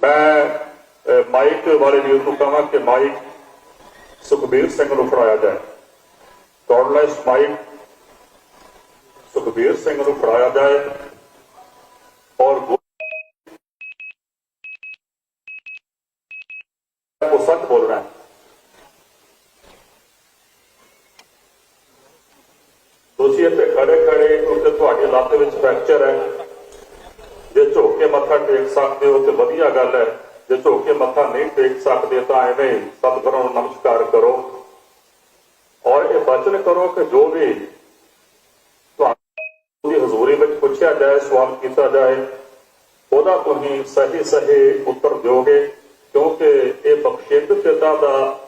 ਮੈਂ ਅਹ, ਮਾਈਕ ਵਾਲੇ ਵੀਰ ਨੂੰ ਕਹਾਂ ਕਿ ਮਾਈਕ ਸੁਖਬੀਰ ਸਿੰਘ ਨੂੰ ਫੜਾਇਆ ਜਾਏ। ਕਾਰਡਲੈਸ ਮਾਈਕ ਸੁਖਬੀਰ ਸਿੰਘ ਨੂੰ ਫੜਾਇਆ ਜਾਏ ਔਰ ਗੋ- ਉਹ ਸੱਚ ਬੋਲਣਾ ਹੈ ਤੁਸੀਂ ਇੱਥੇ ਖੜੇ ਖੜੇ ਕਿਉਂਕਿ ਤੁਹਾਡੇ ਲੱਤ ਵਿੱਚ ਫ੍ਰੈਕਚਰ ਹੈ। ਜੇ ਝੁੱਕ ਕੇ ਮੱਥਾ ਟੇਕ ਸਕਦੇ ਹੋ ਤੇ ਵਧੀਆ ਗੱਲ ਹੈ। ਜੇ ਝੁੱਕ ਕੇ ਮੱਥਾ ਨਹੀਂ ਟੇਕ ਸਕਦੇ ਤਾਂ ਐਵੇਂ ਸਤਿਗੁਰਾਂ ਨੂੰ ਨਮਸਕਾਰ ਕਰੋ। ਔਰ ਇਹ ਬਚਨ ਕਰੋ ਕਿ ਜੋ ਵੀ ਤੁਹਾਨੂੰ ਦੀ ਹਜ਼ੂਰੀ ਵਿੱਚ ਪੁੱਛਿਆ ਜਾਏ, ਸਵਾਲ ਕੀਤਾ ਜਾਏ, ਉਹਦਾ ਤੁਸੀਂ ਸਹੀ ਸਹੀ ਉੱਤਰ ਦਿਓਗੇ, ਕਿਉਂਕਿ ਇਹ ਬਖਸ਼ਿੰਦ ਪਿਤਾ ਦਾ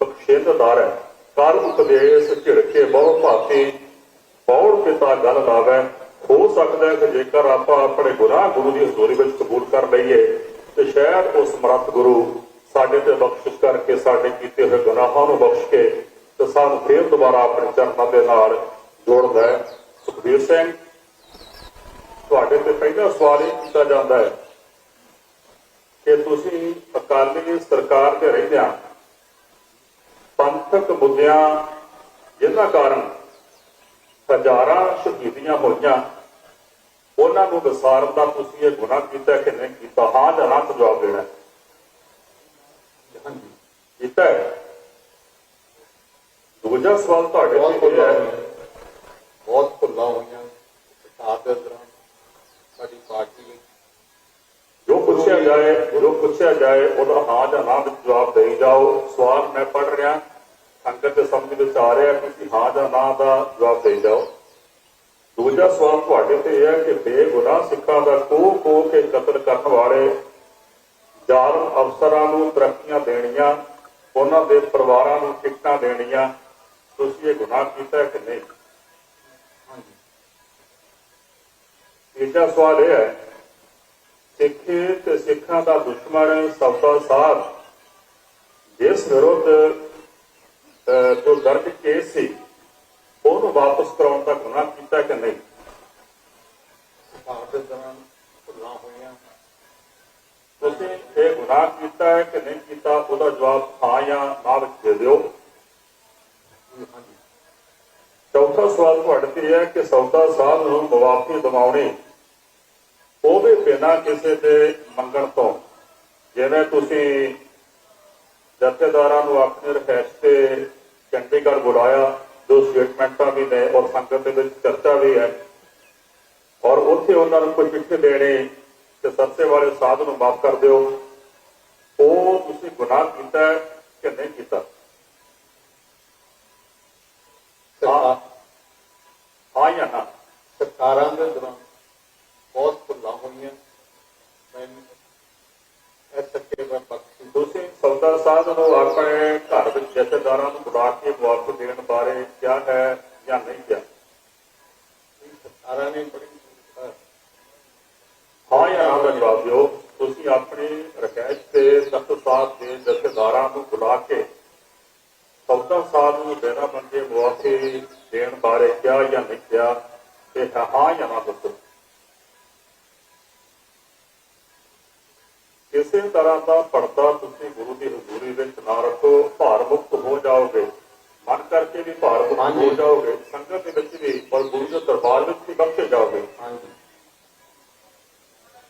ਬਖਸ਼ਿੰਦਦਾਰ ਹੈ। ਕਰ ਉਪਦੇਸ਼, ਝਿੜਕੇ ਬਹੁ ਭਾਤੀ ਪੌੜ ਪਿਤਾ ਗੱਲ ਲਾਵੇ? ਹੋ ਸਕਦਾ ਹੈ ਕਿ ਜੇਕਰ ਆਪਾਂ ਆਪਣੇ ਗੁਨਾਹ ਗੁਰੂ ਦੀ ਹਜ਼ੂਰੀ ਵਿੱਚ ਕਬੂਲ ਕਰ ਲਈਏ, ਤੇ ਸ਼ਾਇਦ ਉਸ ਸਮਰੱਥ ਗੁਰੂ ਸਾਡੇ ਤੇ ਬਖਸ਼ਿਸ਼ ਕਰਕੇ ਸਾਡੇ ਕੀਤੇ ਹੋਏ ਗੁਨਾਹਾਂ ਨੂੰ ਬਖਸ਼ ਕੇ ਤੇ ਸਾਨੂੰ ਫੇਰ ਦੁਬਾਰਾ ਆਪਣੇ ਚਰਨਾਂ ਦੇ ਨਾਲ ਜੋੜਦਾ ਹੈ। ਸੁਖਬੀਰ ਸਿੰਘ, ਤੁਹਾਡੇ ਤੇ ਪਹਿਲਾ ਸਵਾਲ ਇਹ ਕੀਤਾ ਜਾਂਦਾ ਹੈ ਕਿ ਤੁਸੀਂ ਅਕਾਲੀ ਸਰਕਾਰ ਦੇ ਰਹਿੰਦਿਆਂ ਪੰਥਕ ਮੁੱਦਿਆਂ ਜਿਨ੍ਹਾਂ ਕਾਰਨ ਹਜ਼ਾਰਾਂ ਸ਼ਹੀਦੀਆਂ ਹੋਈਆਂ ਉਹਨਾਂ ਨੂੰ ਵਿਸਾਰਨ ਦਾ ਤੁਸੀਂ ਇਹ ਗੁਨਾਹ ਕੀਤਾ ਕਿ ਨਹੀਂ ਕੀਤਾ? ਹਾਂ ਜਾਂ ਨਾ ਜਵਾਬ ਦੇਣਾ। ਹਾਂਜੀ। ਕੀਤਾ ਦੂਜਾ ਸਵਾਲ ਤੁਹਾਡੇ ਭੁੱਲਾਂ ਹੈ ਬਹੁਤ ਭੁੱਲਾਂ ਹੋਈਆਂ। ਸਰਕਾਰ ਦੇ ਦੌਰਾਨ ਸਾਡੀ ਪਾਰਟੀ ਵਿੱਚ। ਜੋ ਪੁੱਛਿਆ ਜਾਏ ਜੋ ਪੁੱਛਿਆ ਜਾਏ ਉਹਦਾ ਹਾਂ ਜਾਂ ਨਾ ਵਿੱਚ ਜਵਾਬ ਦੇਈ ਜਾਓ। ਸਵਾਲ ਮੈਂ ਪੜ ਰਿਹਾ। ਸੰਗਤ ਦੇ ਸਮਝ ਵਿੱਚ ਆ ਰਿਹਾ ਤੁਸੀਂ ਹਾਂ ਜਾਂ ਨਾ ਦਾ ਜਵਾਬ ਦੇਈ ਜਾਓ। ਦੂਜਾ ਸਵਾਲ ਤੁਹਾਡੇ ਤੇ ਇਹ ਹੈ ਕਿ ਬੇਗੁਨਾਹ ਸਿੱਖਾਂ ਦਾ ਕੋਹ ਕੋਹ ਕੇ ਕਤਲ ਕਰਨ ਵਾਲੇ ਜ਼ਾਲਮ ਅਫਸਰਾਂ ਨੂੰ ਤਰੱਕੀਆਂ ਦੇਣੀਆਂ, ਉਹਨਾਂ ਦੇ ਪਰਿਵਾਰਾਂ ਨੂੰ ਟਿਕਟਾਂ ਦੇਣੀਆਂ, ਤੁਸੀਂ ਇਹ ਗੁਨਾਹ ਕੀਤਾ ਕਿ ਨਹੀਂ? ਤੀਜਾ ਸਵਾਲ ਇਹ ਹੈ, ਸਿੱਖੇ ਤੇ ਸਿੱਖਾਂ ਦਾ ਦੁਸ਼ਮਣ ਸਬਦਾ ਸਾਹਿਬ ਜਿਸ ਵਿਰੁੱਧ ਜੋ ਦਰਜ ਕੇਸ ਸੀ, ਉਹਨੂੰ ਵਾਪਸ ਕਰਾਉਣ ਦਾ ਗੁਨਾਹ ਕੀਤਾ ਕਿ ਨਹੀਂ ਸਰਕਾਰ ਦੇ ਦੌਰਾਨ ਭੁੱਲਾਂ ਹੋਈਆਂ ਤੁਸੀਂ ਇਹ ਗੁਨਾਹ ਕੀਤਾ ਹੈ ਕਿ ਨਹੀਂ ਕੀਤਾ, ਉਹਦਾ ਜਵਾਬ ਹਾਂ ਜਾਂ ਨਾ ਵਿੱਚ ਦੇ ਦਿਓ। ਚੌਥਾ ਸਵਾਲ ਤੁਹਾਡੇ ਤੇ ਇਹ ਹੈ ਕਿ ਸੌਦਾ ਸਾਹਿਬ ਨੂੰ ਮੁਆਫੀ ਦਿਵਾਉਣੀ ਉਹ ਵੀ ਬਿਨਾਂ ਕਿਸੇ ਦੇ ਮੰਗਣ ਤੋਂ। ਜਿਵੇਂ ਤੁਸੀਂ ਜਥੇਦਾਰਾਂ ਨੂੰ ਆਪਣੇ ਰਿਹਾਇਸ਼ ਤੇ ਚੰਡੀਗੜ੍ਹ ਬੁਲਾਇਆ, ਜੋ ਸਟੇਟਮੈਂਟਾਂ ਵੀ ਨੇ ਔਰ ਸੰਗਤ ਦੇ ਵਿੱਚ ਚਰਚਾ ਵੀ ਹੈ, ਔਰ ਉੱਥੇ ਉਹਨਾਂ ਨੂੰ ਕੋਈ ਚਿੱਠੀ ਦੇਣੀ ਤੇ ਸੱਸੇ ਵਾਲੇ ਸਾਧ ਨੂੰ ਮਾਫ ਕਰ ਦਿਓ। ਉਹ ਤੁਸੀਂ ਗੁਨਾਹ ਕੀਤਾ ਹੈ ਕਿ ਨਹੀਂ ਕੀਤਾ? ਹਾਂ। ਜਾਂ ਨਾ? ਸਰਕਾਰਾਂ ਦੇ ਦੌਰਾਨ ਬਹੁਤ ਭੁੱਲਾਂ ਹੋਈਆਂ। ਮੈਂ ਇਸ ਸੱਕੇ ਦਾ ਪੱਖੀ ਤੁਸੀਂ ਸੌਦਾ ਸਾਧ ਨੂੰ ਆਪਣੇ ਘਰ ਵਿੱਚ ਜਥੇਦਾਰਾਂ ਨੂੰ ਬੁਲਾ ਕੇ ਮੁਆਵਜ਼ਾ ਦੇਣ ਬਾਰੇ ਕਿਹਾ ਹੈ ਜਾਂ ਨਹੀਂ ਕਿਹਾ? ਸਰਕਾਰਾਂ ਨੇ ਬੜੀ ਅਹ, ਹਾਂ ਜਾਂ ਨਾ ਦਾ ਜਵਾਬ ਦਿਓ ਤੁਸੀਂ ਆਪਣੀ ਰਕੈਸ਼ ਤੇ ਤਖਤ ਸਾਹਿਬ ਦੇ ਜਥੇਦਾਰਾਂ ਨੂੰ ਬੁਲਾ ਕੇ ਸੌਦਾ ਸਾਧ ਨੂੰ ਦੇਣਾ ਮੰਗੇ ਮੁਆਵਜ਼ੇ ਦੇਣ ਬਾਰੇ ਕਿਹਾ ਜਾਂ ਨਹੀਂ ਕਿਹਾ ਤੇ ਹਾਂ ਜਾਂ ਨਾ ਦੱਸੋ ਕਿਸੇ ਤਰ੍ਹਾਂ ਦਾ ਪਰਦਾ ਤੁਸੀਂ ਗੁਰੂ ਦੀ ਹਜ਼ੂਰੀ ਵਿੱਚ ਨਾ ਰੱਖੋ ਭਾਰ ਮੁਕਤ ਹੋ ਜਾਓਗੇ। ਮਨ ਕਰਕੇ ਵੀ ਭਾਰ ਮੁਕਤ ਹੋ। ਜਾਓਗੇ। ਸੰਗਤ ਦੇ ਵਿੱਚ ਵੀ ਔਰ ਗੁਰੂ ਦੇ ਦਰਬਾਰ ਵਿੱਚ ਵੀ ਬਖਸ਼ੇ ਜਾਓਗੇ। ਹਾਂਜੀ।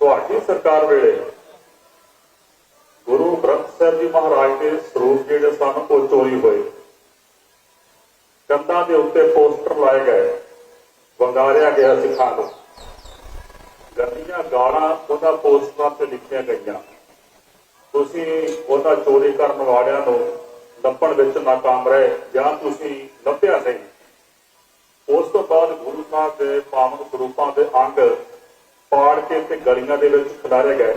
ਤੁਹਾਡੀ ਸਰਕਾਰ ਵੇਲੇ ਸਾਹਿਬ ਜੀ ਮਹਾਰਾਜ ਦੇ ਸਰੂਪ ਜਿਹੜੇ ਸਨ, ਉਹ ਚੋਰੀ ਹੋਏ। ਕੰਧਾਂ ਦੇ ਉੱਤੇ ਪੋਸਟਰ ਲਾਏ ਗਏ। ਵੰਗਾਰਿਆ ਗਿਆ ਸਿੱਖਾਂ ਨੂੰ ਗੰਦੀਆਂ ਗਾਲਾਂ ਉਹਨਾਂ ਪੋਸਟਰਾਂ ਤੇ ਲਿਖੀਆਂ ਗਈਆਂ। ਤੁਸੀਂ ਉਹਨਾਂ ਚੋਰੀ ਕਰਨ ਵਾਲਿਆਂ ਨੂੰ ਲੱਭਣ ਵਿੱਚ ਨਾਕਾਮ ਰਹੇ ਜਾਂ ਤੁਸੀਂ ਲੱਭਿਆ ਨਹੀਂ। ਉਸ ਤੋਂ ਬਾਅਦ ਗੁਰੂ ਸਾਹਿਬ ਦੇ ਪਾਵਨ ਸਰੂਪਾਂ ਦੇ ਅੰਗ ਪਾੜ ਕੇ ਤੇ ਗਲੀਆਂ ਦੇ ਵਿੱਚ ਖਿਲਾਰੇ ਗਏ।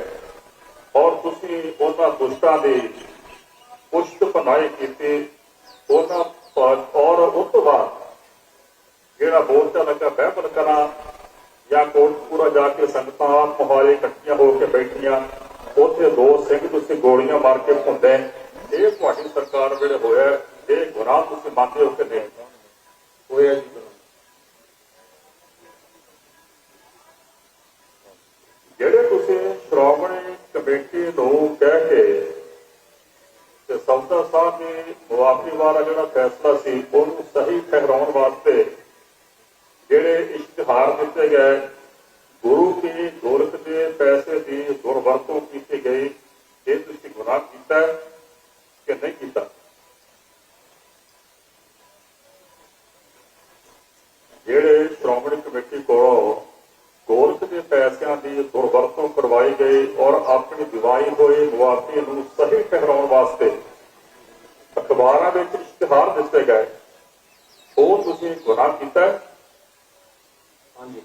ਤੁਸੀਂ ਉਹਨਾਂ ਦੁਸ਼ਟਾਂ ਦੀ ਪੁਸ਼ਟ ਪਨਾਈ ਕੀਤੀ, ਉਹਨਾਂ ਪਰ- ਔਰ ਉਸ ਤੋਂ ਬਾਅਦ ਜਿਹੜਾ ਬੋਲਚਾ ਲੱਗਾ ਬਹਿਬਲ ਕਰਾਂ, ਜਾਂ ਕੋਟਪੂਰਾ ਜਾ ਕੇ ਸੰਗਤਾਂ ਆਪ ਮੁਹਾਰੇ ਇਕੱਠੀਆਂ ਹੋ ਕੇ ਬੈਠੀਆਂ, ਉੱਥੇ ਦੋ ਸਿੰਘ ਤੁਸੀਂ ਗੋਲੀਆਂ ਮਾਰ ਕੇ ਭੁੰਦੇ ਇਹ ਤੁਹਾਡੀ ਸਰਕਾਰ ਵੇਲੇ ਹੋਇਆ ਇਹ ਗੁਨਾਹ ਤੁਸੀਂ ਮੰਨਦੇ ਹੋ ਕਿ ਨਹੀਂ? ਹੋਇਆ ਜੀ ਕੇ ਤੇ ਸੌਦਾ ਸਾਹਿਬ ਦੀ ਮੁਆਫੀ ਵਾਲਾ ਜਿਹੜਾ ਫੈਸਲਾ ਸੀ, ਉਹਨੂੰ ਸਹੀ ਠਹਿਰਾਉਣ ਵਾਸਤੇ ਜਿਹੜੇ ਇਸ਼ਤਿਹਾਰ ਦਿੱਤੇ ਗਏ, ਗੁਰੂ ਕੀ ਗੋਲਕ ਦੇ ਪੈਸੇ ਦੀ ਦੁਰਵਰਤੋਂ ਕੀਤੀ ਗਈ, ਇਹ ਤੁਸੀਂ ਗੁਨਾਹ ਕੀਤਾ ਕਿ ਨਹੀਂ ਕੀਤਾ? ਜਿਹੜੇ ਸ਼੍ਰੋਮਣੀ ਕਮੇਟੀ ਕੋਲੋਂ ਗੋਲਕ ਦੇ ਪੈਸਿਆਂ ਦੀ ਦੁਰਵਰਤੋਂ ਕਰਵਾਈ ਗਈ ਔਰ ਆਪਣੀ ਦਿਵਾਈ ਹੋਈ ਮੁਆਫੀ ਨੂੰ ਸਹੀ ਠਹਿਰਾਉਣ ਵਾਸਤੇ ਅਖਬਾਰਾਂ ਵਿੱਚ ਇਸ਼ਤਿਹਾਰ ਦਿੱਤੇ ਗਏ। ਉਹ ਤੁਸੀਂ ਗੁਨਾਹ ਕੀਤਾ ਹਾਂਜੀ।